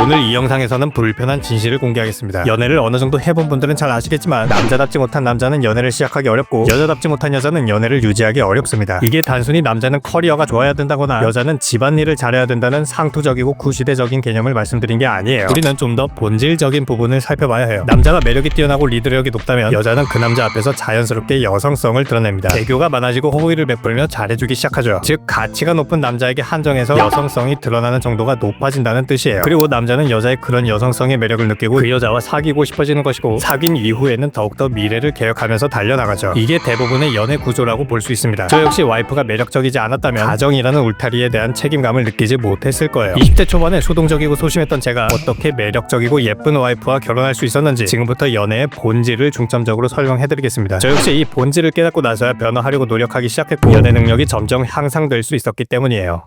오늘 이 영상에서는 불편한 진실을 공개하겠습니다. 연애를 어느 정도 해본 분들은 잘 아시겠지만 남자답지 못한 남자는 연애를 시작하기 어렵고 여자답지 못한 여자는 연애를 유지하기 어렵습니다. 이게 단순히 남자는 커리어가 좋아야 된다거나 여자는 집안일을 잘해야 된다는 상투적이고 구시대적인 개념을 말씀드린 게 아니에요. 우리는 좀 더 본질적인 부분을 살펴봐야 해요. 남자가 매력이 뛰어나고 리더력이 높다면 여자는 그 남자 앞에서 자연스럽게 여성성을 드러냅니다. 애교가 많아지고 호의를 베풀며 잘해주기 시작하죠. 즉 가치가 높은 남자에게 한정해서 여성성이 드러나는 정도가 높아진다는 뜻이에요. 그리고 남 자는 여자의 그런 여성성의 매력을 느끼고 그 여자와 사귀고 싶어지는 것이고 사귄 이후에는 더욱더 미래를 계획하면서 달려나가죠. 이게 대부분의 연애 구조라고 볼 수 있습니다. 저 역시 와이프가 매력적이지 않았다면 가정이라는 울타리에 대한 책임감을 느끼지 못했을 거예요. 20대 초반에 소동적이고 소심했던 제가 어떻게 매력적이고 예쁜 와이프와 결혼할 수 있었는지 지금부터 연애의 본질을 중점적으로 설명해드리겠습니다. 저 역시 이 본질을 깨닫고 나서야 변화하려고 노력하기 시작했고 연애 능력이 점점 향상될 수 있었기 때문이에요.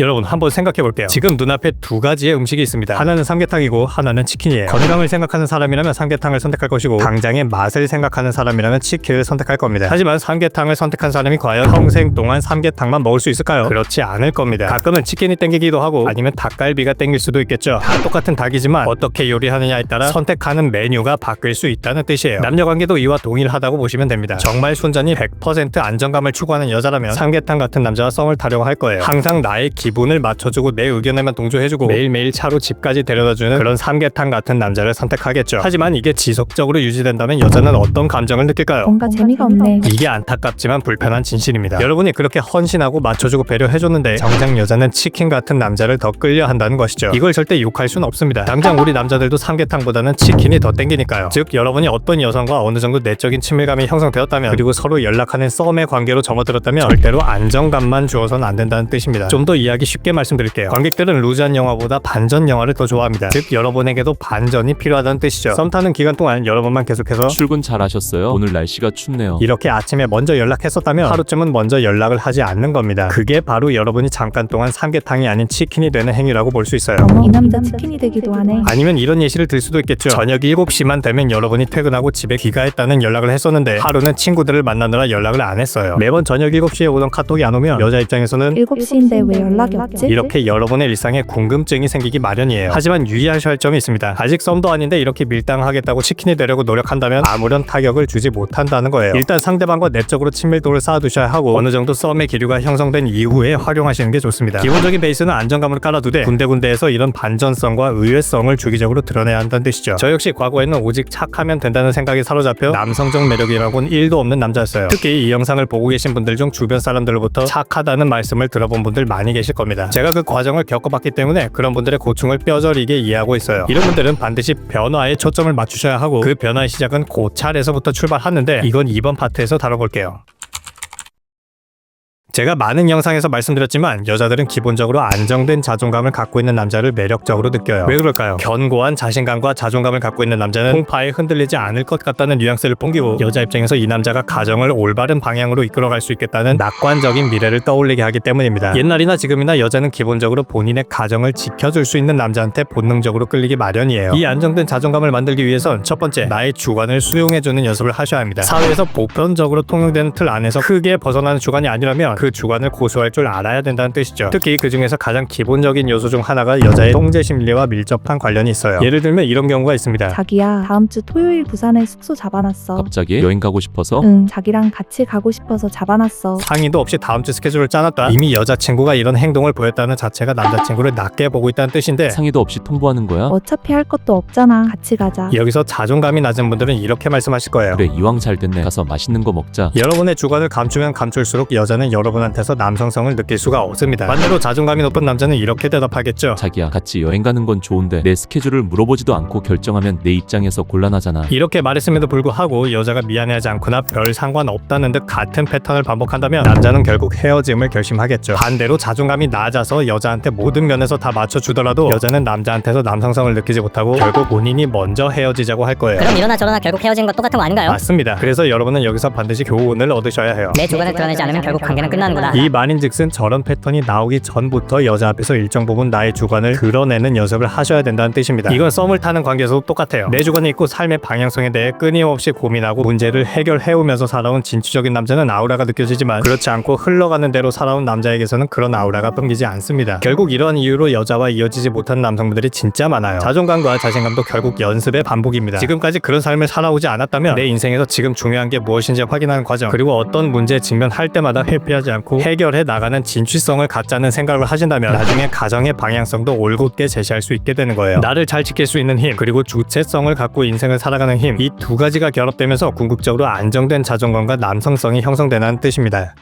여러분 한번 생각해 볼게요. 지금 눈앞에 두 가지의 음식이 있습니다. 하나는 삼계탕이고 하나는 치킨이에요. 건강을 생각하는 사람이라면 삼계탕을 선택할 것이고 당장의 맛을 생각하는 사람이라면 치킨을 선택할 겁니다. 하지만 삼계탕을 선택한 사람이 과연 평생 동안 삼계탕만 먹을 수 있을까요? 그렇지 않을 겁니다. 가끔은 치킨이 땡기기도 하고 아니면 닭갈비가 땡길 수도 있겠죠. 다 똑같은 닭이지만 어떻게 요리하느냐에 따라 선택하는 메뉴가 바뀔 수 있다는 뜻이에요. 남녀 관계도 이와 동일하다고 보시면 됩니다. 정말 순전히 100% 안정감을 추구하는 여자라면 삼계탕 같은 남자와 썸을 타려고 할 거예요. 항상 나의 기 분을 맞춰주고 내 의견에만 동조해주고 매일매일 차로 집까지 데려다주는 그런 삼계탕 같은 남자를 선택하겠죠. 하지만 이게 지속적으로 유지된다면 여자는 어떤 감정을 느낄까요? 뭔가 재미가 없네. 이게 안타깝지만 불편한 진실입니다. 여러분이 그렇게 헌신하고 맞춰주고 배려해줬는데 정작 여자는 치킨 같은 남자를 더 끌려 한다는 것이죠. 이걸 절대 욕할 수는 없습니다. 당장 우리 남자들도 삼계탕보다는 치킨이 더 땡기니까요. 즉 여러분이 어떤 여성과 어느 정도 내적인 친밀감이 형성되었다면 그리고 서로 연락하는 썸의 관계로 접어들었다면 절대로 안정감만 주어서는 안 된다는 뜻입니다. 좀 더 이 야기 쉽게 말씀드릴게요. 관객들은 루즈한 영화보다 반전 영화를 더 좋아합니다. 즉 여러분에게도 반전이 필요하다는 뜻이죠. 썸 타는 기간 동안 여러분만 계속해서 출근 잘 하셨어요? 오늘 날씨가 춥네요. 이렇게 아침에 먼저 연락했었다면 하루쯤은 먼저 연락을 하지 않는 겁니다. 그게 바로 여러분이 잠깐 동안 삼계탕이 아닌 치킨이 되는 행위라고 볼 수 있어요. 어머, 이 남자 치킨이 되기도 하네. 아니면 이런 예시를 들 수도 있겠죠. 저녁 7시만 되면 여러분이 퇴근하고 집에 귀가했다는 연락을 했었는데 하루는 친구들을 만나느라 연락을 안 했어요. 매번 저녁 7시에 오던 카톡이 안 오면 여자 입장에서는 7시인데 왜 연락 이 없지? 이렇게 여러분의 일상에 궁금증이 생기기 마련이에요. 하지만 유의하셔야 할 점이 있습니다. 아직 썸도 아닌데 이렇게 밀당하겠다고 치킨이 되려고 노력한다면 아무런 타격을 주지 못한다는 거예요. 일단 상대방과 내적으로 친밀도를 쌓아두셔야 하고 어느 정도 썸의 기류가 형성된 이후에 활용하시는 게 좋습니다. 기본적인 베이스는 안정감을 깔아두되 군데군데에서 이런 반전성과 의외성을 주기적으로 드러내야 한다는 뜻이죠. 저 역시 과거에는 오직 착하면 된다는 생각에 사로잡혀 남성적 매력이라고는 1도 없는 남자였어요. 특히 이 영상을 보고 계신 분들 중 주변 사람들로부터 착하다는 말씀을 들어본 분들 많이 계실 겁니다. 제가 그 과정을 겪어봤기 때문에 그런 분들의 고충을 뼈저리게 이해하고 있어요. 이런 분들은 반드시 변화에 초점을 맞추셔야 하고 그 변화의 시작은 고찰에서부터 출발하는데 이건 이번 파트에서 다뤄볼게요. 제가 많은 영상에서 말씀드렸지만 여자들은 기본적으로 안정된 자존감을 갖고 있는 남자를 매력적으로 느껴요. 왜 그럴까요? 견고한 자신감과 자존감을 갖고 있는 남자는 풍파에 흔들리지 않을 것 같다는 뉘앙스를 풍기고 여자 입장에서 이 남자가 가정을 올바른 방향으로 이끌어갈 수 있겠다는 낙관적인 미래를 떠올리게 하기 때문입니다. 옛날이나 지금이나 여자는 기본적으로 본인의 가정을 지켜줄 수 있는 남자한테 본능적으로 끌리기 마련이에요. 이 안정된 자존감을 만들기 위해선 첫 번째 나의 주관을 수용해주는 연습을 하셔야 합니다. 사회에서 보편적으로 통용되는 틀 안에서 크게 벗어나는 주관이 아니라면 그 주관을 고수할 줄 알아야 된다는 뜻이죠. 특히 그 중에서 가장 기본적인 요소 중 하나가 여자의 통제 심리와 밀접한 관련이 있어요. 예를 들면 이런 경우가 있습니다. 자기야, 다음 주 토요일 부산에 숙소 잡아놨어. 갑자기 여행 가고 싶어서 응, 자기랑 같이 가고 싶어서 잡아놨어. 상의도 없이 다음 주 스케줄을 짜놨다. 이미 여자친구가 이런 행동을 보였다는 자체가 남자친구를 낮게 보고 있다는 뜻인데 상의도 없이 통보하는 거야? 어차피 할 것도 없잖아. 같이 가자. 여기서 자존감이 낮은 분들은 이렇게 말씀하실 거예요. 그래 이왕 잘 됐네 가서 맛있는 거 먹자 여러분의 주관을 감추면 감출수록 여자는 여러 분한테서 남성성을 느낄 수가 없습니다. 반대로 자존감이 높은 남자는 이렇게 대답하겠죠. 자기야 같이 여행 가는 건 좋은데 내 스케줄을 물어보지도 않고 결정하면 내 입장에서 곤란하잖아 이렇게 말했음에도 불구하고 여자가 미안해하지 않거나 별 상관없다는 듯 같은 패턴을 반복한다면 남자는 결국 헤어짐을 결심하겠죠. 반대로 자존감이 낮아서 여자한테 모든 면에서 다 맞춰주더라도 여자는 남자한테서 남성성을 느끼지 못하고 결국 본인이 먼저 헤어지자고 할 거예요. 그럼 이러나 저러나 결국 헤어지는 것 똑같은 거 아닌가요? 맞습니다. 그래서 여러분은 여기서 반드시 교훈을 얻으셔야 해요. 내 주관을 드러내지 않으면 결국 관계는 끊일 끝나는 거다. 이 말인즉슨 저런 패턴이 나오기 전부터 여자 앞에서 일정 부분 나의 주관을 드러내는 연습을 하셔야 된다는 뜻입니다. 이건 썸을 타는 관계에서도 똑같아요. 내 주관이 있고 삶의 방향성에 대해 끊임없이 고민하고 문제를 해결해오면서 살아온 진취적인 남자는 아우라가 느껴지지만 그렇지 않고 흘러가는 대로 살아온 남자에게서는 그런 아우라가 뿜기지 않습니다. 결국 이런 이유로 여자와 이어지지 못한 남성분들이 진짜 많아요. 자존감과 자신감도 결국 연습의 반복입니다. 지금까지 그런 삶을 살아오지 않았다면 내 인생에서 지금 중요한 게 무엇인지 확인하는 과정 그리고 어떤 문제에 직면할 때마다 회피 하지 않고 해결해 나가는 진취성을 갖자는 생각을 하신다면 나중에 가정의 방향성도 올곧게 제시할 수 있게 되는 거예요. 나를 잘 지킬 수 있는 힘 그리고 주체성을 갖고 인생을 살아가는 힘 이 두 가지가 결합되면서 궁극적으로 안정된 자존감과 남성성이 형성되는 뜻입니다.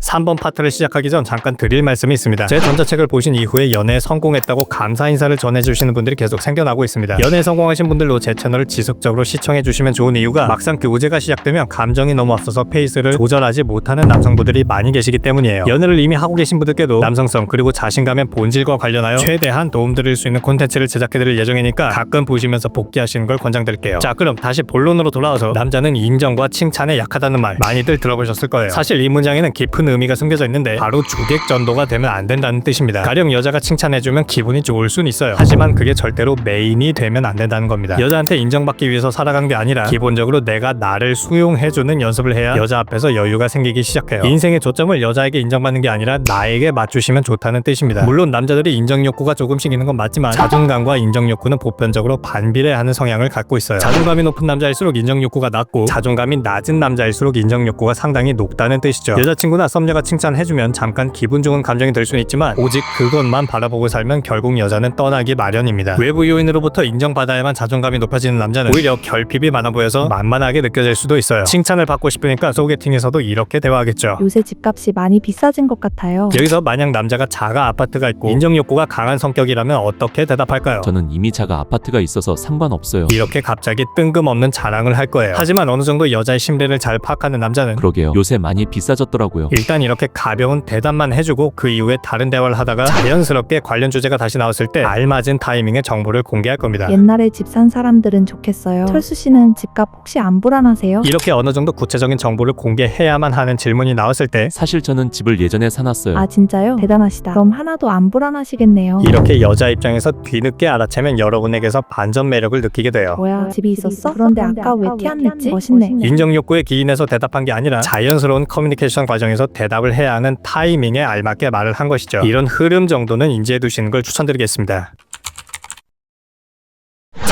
3번 파트를 시작하기 전 잠깐 드릴 말씀이 있습니다. 제 전자책을 보신 이후에 연애에 성공했다고 감사 인사를 전해주시는 분들이 계속 생겨나고 있습니다. 연애에 성공하신 분들로 제 채널을 지속적으로 시청해주시면 좋은 이유가 막상 교제가 시작되면 감정이 너무 앞서서 페이스를 조절하지 못하는 남성분들이 많이 계시기 때문이에요. 연애를 이미 하고 계신 분들께도 남성성 그리고 자신감의 본질과 관련하여 최대한 도움드릴 수 있는 콘텐츠를 제작해드릴 예정이니까 가끔 보시면서 복귀하시는 걸 권장드릴게요. 자 그럼 다시 본론으로 돌아와서 남자는 인정과 칭찬에 약하다는 말 많이들 들어보셨을 거예요. 사실 이 문장에는 깊은 의미가 숨겨져 있는데 바로 주객전도가 되면 안 된다는 뜻입니다. 가령 여자가 칭찬해주면 기분이 좋을 순 있어요. 하지만 그게 절대로 메인이 되면 안 된다는 겁니다. 여자한테 인정받기 위해서 살아간 게 아니라 기본적으로 내가 나를 수용해주는 연습을 해야 여자 앞에서 여유가 생기기 시작해요. 인생의 조점을 여자에게 인정받는 게 아니라 나에게 맞추시면 좋다는 뜻입니다. 물론 남자들이 인정 욕구가 조금씩 있는 건 맞지만 자존감과 인정 욕구는 보편적으로 반비례하는 성향을 갖고 있어요. 자존감이 높은 남자일수록 인정 욕구가 낮고 자존감이 낮은 남자일수록 인정 욕구가 상당히 높다는 뜻이죠. 여자친구나 썸 녀가 칭찬해주면 잠깐 기분 좋은 감정이 들 수는 있지만 오직 그것만 바라보고 살면 결국 여자는 떠나기 마련입니다. 외부 요인으로부터 인정받아야만 자존감이 높아지는 남자는 오히려 결핍이 많아 보여서 만만하게 느껴질 수도 있어요. 칭찬을 받고 싶으니까 소개팅에서도 이렇게 대화하겠죠. 요새 집값이 많이 비싸진 것 같아요. 여기서 만약 남자가 자가 아파트가 있고 인정 욕구가 강한 성격이라면 어떻게 대답할까요? 저는 이미 자가 아파트가 있어서 상관없어요. 이렇게 갑자기 뜬금없는 자랑을 할 거예요. 하지만 어느 정도 여자의 심리를 잘 파악하는 남자는 그러게요. 요새 많이 비싸졌더라고요. 일단 이렇게 가벼운 대답만 해주고 그 이후에 다른 대화를 하다가 자연스럽게 관련 주제가 다시 나왔을 때 알맞은 타이밍에 정보를 공개할 겁니다. 옛날에 집 산 사람들은 좋겠어요. 철수 씨는 집값 혹시 안 불안하세요? 이렇게 어느 정도 구체적인 정보를 공개해야만 하는 질문이 나왔을 때 사실 저는 집을 예전에 사놨어요. 아 진짜요? 대단하시다. 그럼 하나도 안 불안하시겠네요. 이렇게 여자 입장에서 뒤늦게 알아채면 여러분에게서 반전 매력을 느끼게 돼요. 뭐야 집이 있었어? 그런데 아까 왜 티 안 냈지? 멋있네. 인정 욕구에 기인해서 대답한 게 아니라 자연스러운 커뮤니케이션 과정에서 대답을 해야 하는 타이밍에 알맞게 말을 한 것이죠. 이런 흐름 정도는 인지해 두시는 걸 추천드리겠습니다.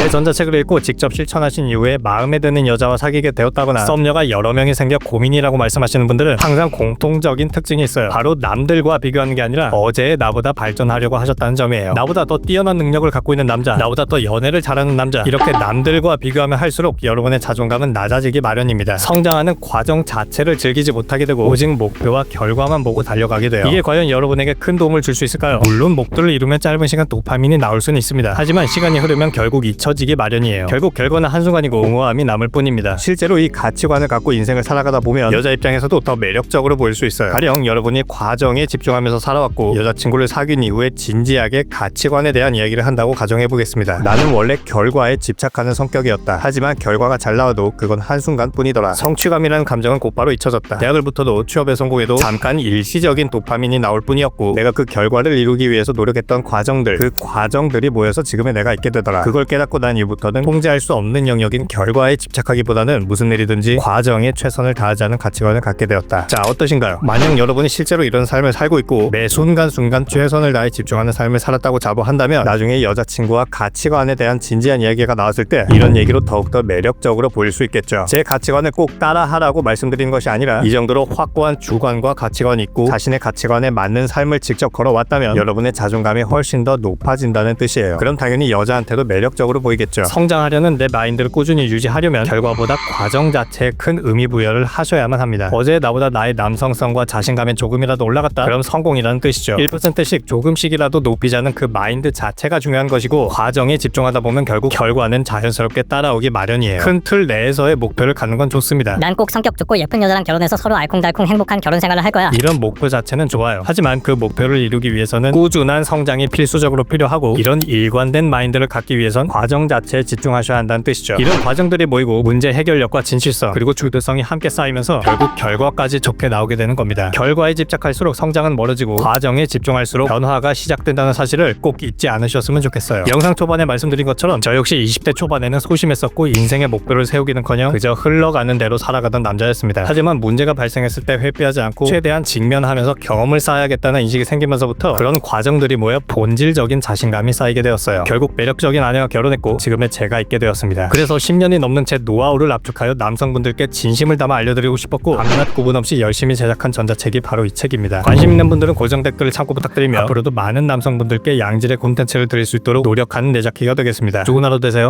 제 전자책을 읽고 직접 실천하신 이후에 마음에 드는 여자와 사귀게 되었다거나 썸녀가 여러 명이 생겨 고민이라고 말씀하시는 분들은 항상 공통적인 특징이 있어요. 바로 남들과 비교하는 게 아니라 어제의 나보다 발전하려고 하셨다는 점이에요. 나보다 더 뛰어난 능력을 갖고 있는 남자, 나보다 더 연애를 잘하는 남자, 이렇게 남들과 비교하면 할수록 여러분의 자존감은 낮아지기 마련입니다. 성장하는 과정 자체를 즐기지 못하게 되고 오직 목표와 결과만 보고 달려가게 돼요. 이게 과연 여러분에게 큰 도움을 줄 수 있을까요? 물론 목표를 이루면 짧은 시간 도파민이 나올 수는 있습니다. 하지만 시간이 흐르면 결국 잊혀지 기 마련이에요. 결국 결과는 한순간이고 공허함이 남을 뿐입니다. 실제로 이 가치관을 갖고 인생을 살아가다 보면 여자 입장에서도 더 매력적으로 보일 수 있어요. 가령 여러분이 과정에 집중하면서 살아왔고 여자친구를 사귄 이후에 진지하게 가치관에 대한 이야기를 한다고 가정해 보겠습니다. 나는 원래 결과에 집착하는 성격이었다. 하지만 결과가 잘 나와도 그건 한순간 뿐이더라. 성취감이라는 감정은 곧바로 잊혀졌다. 대학을 붙어도 취업에 성공해도 잠깐 일시적인 도파민이 나올 뿐이었고 내가 그 결과를 이루기 위해서 노력했던 과정들 그 과정들이 모여서 지금의 내가 있게 되더라. 그걸 깨닫고 난 이후부터는 통제할 수 없는 영역인 결과에 집착하기보다는 무슨 일이든지 과정에 최선을 다하자는 가치관을 갖게 되었다. 자 어떠신가요? 만약 여러분이 실제로 이런 삶을 살고 있고 매 순간순간 최선을 다해 집중하는 삶을 살았다고 자부한다면 나중에 여자친구와 가치관에 대한 진지한 이야기가 나왔을 때 이런 얘기로 더욱더 매력적으로 보일 수 있겠죠. 제 가치관을 꼭 따라하라고 말씀드리는 것이 아니라 이 정도로 확고한 주관과 가치관이 있고 자신의 가치관에 맞는 삶을 직접 걸어왔다면 여러분의 자존감이 훨씬 더 높아진다는 뜻이에요. 그럼 당연히 여자한테도 매력적으로 보이 겠죠. 성장하려는 내 마인드를 꾸준히 유지하려면 결과보다 과정 자체에 큰 의미 부여를 하셔야만 합니다. 어제 나보다 나의 남성성과 자신감이 조금이라도 올라갔다. 그럼 성공이라는 뜻이죠. 1%씩 조금씩이라도 높이자는 그 마인드 자체가 중요한 것이고 과정에 집중하다 보면 결국 결과는 자연스럽게 따라오기 마련이에요. 큰 틀 내에서의 목표를 갖는 건 좋습니다. 난 꼭 성격 좋고 예쁜 여자랑 결혼해서 서로 알콩달콩 행복한 결혼 생활을 할 거야. 이런 목표 자체는 좋아요. 하지만 그 목표를 이루기 위해서는 꾸준한 성장이 필수적으로 필요하고 이런 일관된 마인드를 갖기 위해선 과정 과정 자체에 집중하셔야 한다는 뜻이죠. 이런 과정들이 모이고 문제 해결력과 진실성 그리고 주도성이 함께 쌓이면서 결국 결과까지 좋게 나오게 되는 겁니다. 결과에 집착할수록 성장은 멀어지고 과정에 집중할수록 변화가 시작된다는 사실을 꼭 잊지 않으셨으면 좋겠어요. 영상 초반에 말씀드린 것처럼 저 역시 20대 초반에는 소심했었고 인생의 목표를 세우기는커녕 그저 흘러가는 대로 살아가던 남자였습니다. 하지만 문제가 발생했을 때 회피하지 않고 최대한 직면하면서 경험을 쌓아야겠다는 인식이 생기면서부터 그런 과정들이 모여 본질적인 자신감이 쌓이게 되었어요. 결국 매력적인 아내와 결혼했고 지금의 제가 있게 되었습니다. 그래서 10년이 넘는 제 노하우를 압축하여 남성분들께 진심을 담아 알려드리고 싶었고 밤낮 구분 없이 열심히 제작한 전자책이 바로 이 책입니다. 관심 있는 분들은 고정 댓글을 참고 부탁드리며 앞으로도 많은 남성분들께 양질의 콘텐츠를 드릴 수 있도록 노력하는 내작기가 되겠습니다. 좋은 하루 되세요.